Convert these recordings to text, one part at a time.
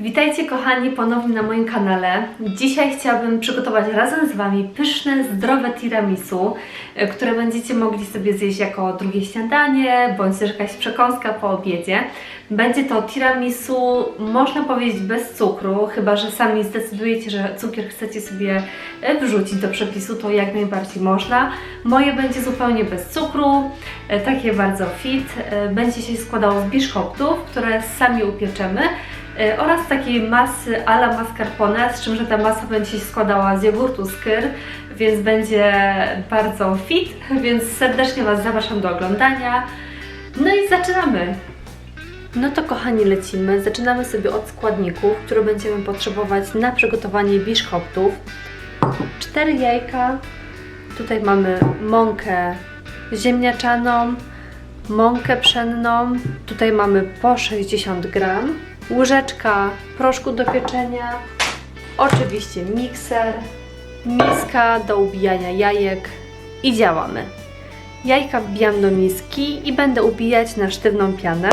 Witajcie kochani ponownie na moim kanale. Dzisiaj chciałabym przygotować razem z Wami pyszne, zdrowe tiramisu, e, które będziecie mogli sobie zjeść jako drugie śniadanie, bądź też jakaś przekąska po obiedzie. Będzie to tiramisu, można powiedzieć, bez cukru, chyba że sami zdecydujecie, że cukier chcecie sobie e, wrzucić do przepisu, to jak najbardziej można. Moje będzie zupełnie bez cukru, e, takie bardzo fit. Będzie się składało z biszkoptów, które sami upieczemy. E, oraz takiej masy a la mascarpone, z czym, że ta masa będzie się składała z jogurtu skyr, więc będzie bardzo fit, więc serdecznie Was zapraszam do oglądania. No i zaczynamy! No to kochani lecimy. Zaczynamy sobie od składników, które będziemy potrzebować na przygotowanie biszkoptów. 4 jajka, tutaj mamy mąkę ziemniaczaną, mąkę pszenną, tutaj mamy po 60 gram, łyżeczka proszku do pieczenia, oczywiście mikser, miska do ubijania jajek i działamy. Jajka wbijam do miski i będę ubijać na sztywną pianę.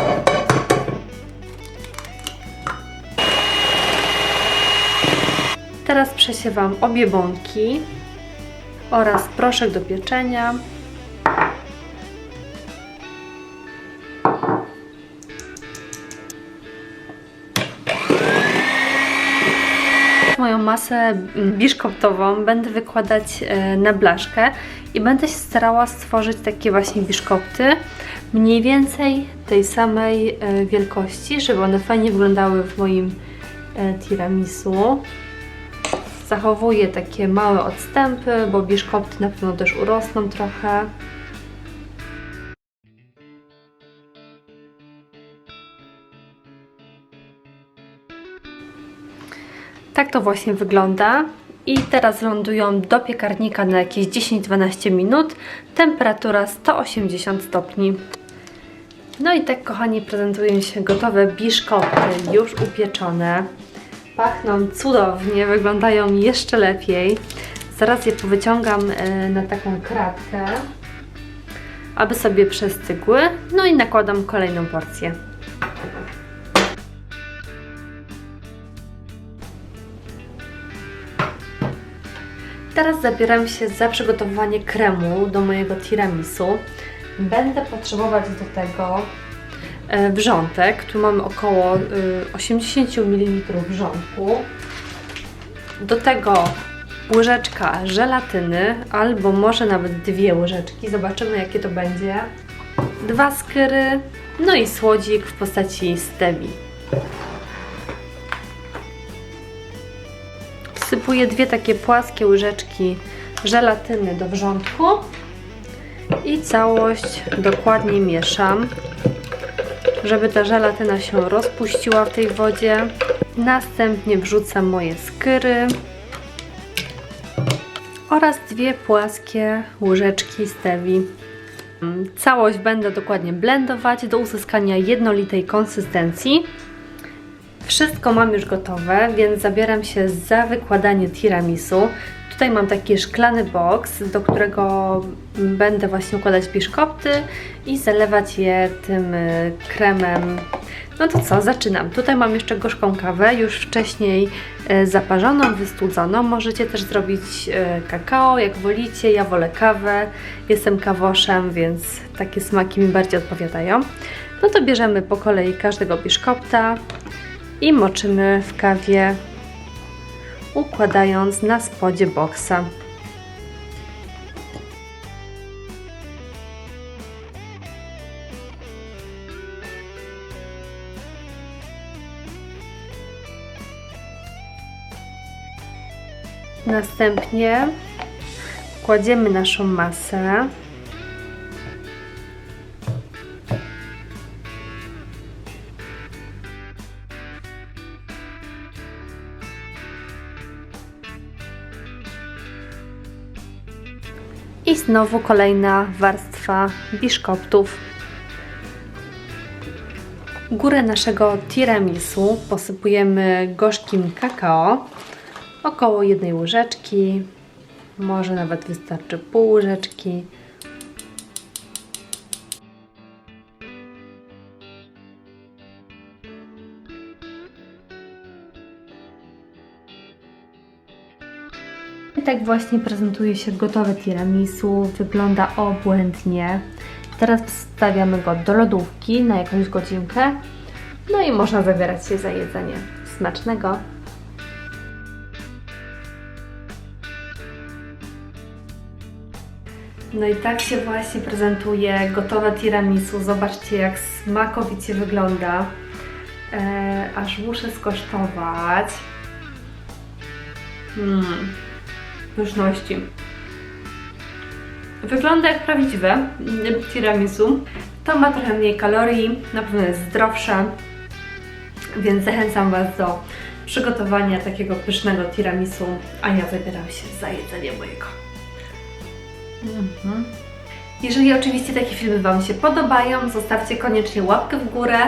Teraz przesiewam obie bąki oraz proszek do pieczenia. Moją masę biszkoptową będę wykładać e, na blaszkę i będę się starała stworzyć takie właśnie biszkopty mniej więcej tej samej e, wielkości, żeby one fajnie wyglądały w moim e, tiramisu. Zachowuję takie małe odstępy, bo biszkopty na pewno też urosną trochę. Tak to właśnie wygląda. I teraz lądują do piekarnika na jakieś 10-12 minut. Temperatura 180 stopni. No i tak, kochani, prezentują się gotowe biszkopty, już upieczone. Pachną cudownie, wyglądają jeszcze lepiej. Zaraz je powyciągam e, na taką kratkę, aby sobie przestygły. No i nakładam kolejną porcję. Teraz zabieram się za przygotowanie kremu do mojego tiramisu. Będę potrzebować do tego e, wrzątek. Tu mamy około e, 80 ml wrzątku. Do tego łyżeczka żelatyny, albo może nawet dwie łyżeczki. Zobaczymy jakie to będzie. Dwa skyry, no i słodzik w postaci stevii. Wsypuję dwie takie płaskie łyżeczki żelatyny do wrzątku i całość dokładnie mieszam, żeby ta żelatyna się rozpuściła w tej wodzie. Następnie wrzucam moje skyry oraz dwie płaskie łyżeczki stevii. Całość będę dokładnie blendować do uzyskania jednolitej konsystencji. Wszystko mam już gotowe, więc zabieram się za wykładanie tiramisu. Tutaj mam taki szklany boks, do którego będę właśnie układać biszkopty i zalewać je tym y, kremem. No to co, zaczynam. Tutaj mam jeszcze gorzką kawę, już wcześniej y, zaparzoną, wystudzoną. Możecie też zrobić y, kakao, jak wolicie. Ja wolę kawę, jestem kawoszem, więc takie smaki mi bardziej odpowiadają. No to bierzemy po kolei każdego biszkopta i moczymy w kawie, układając na spodzie boksa. Następnie kładziemy naszą masę I znowu kolejna warstwa biszkoptów. Górę naszego tiramisu posypujemy gorzkim kakao, około jednej łyżeczki, może nawet wystarczy pół łyżeczki. I tak właśnie prezentuje się gotowe tiramisu. Wygląda obłędnie. Teraz wstawiamy go do lodówki na jakąś godzinkę. No i można zabierać się za jedzenie. Smacznego! No i tak się właśnie prezentuje gotowe tiramisu. Zobaczcie jak smakowicie wygląda. Eee, aż muszę skosztować. Mmm, pyszności. Wygląda jak prawdziwe mm, tiramisu. To ma trochę mniej kalorii, na pewno jest zdrowsze, więc zachęcam Was do przygotowania takiego pysznego tiramisu, a ja zabieram się za jedzenie mojego. Mhm. Jeżeli oczywiście takie filmy Wam się podobają, zostawcie koniecznie łapkę w górę,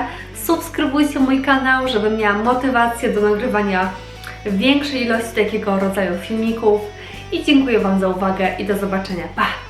subskrybujcie mój kanał, żebym miała motywację do nagrywania większej ilości takiego rodzaju filmików. I dziękuję Wam za uwagę i do zobaczenia. Pa!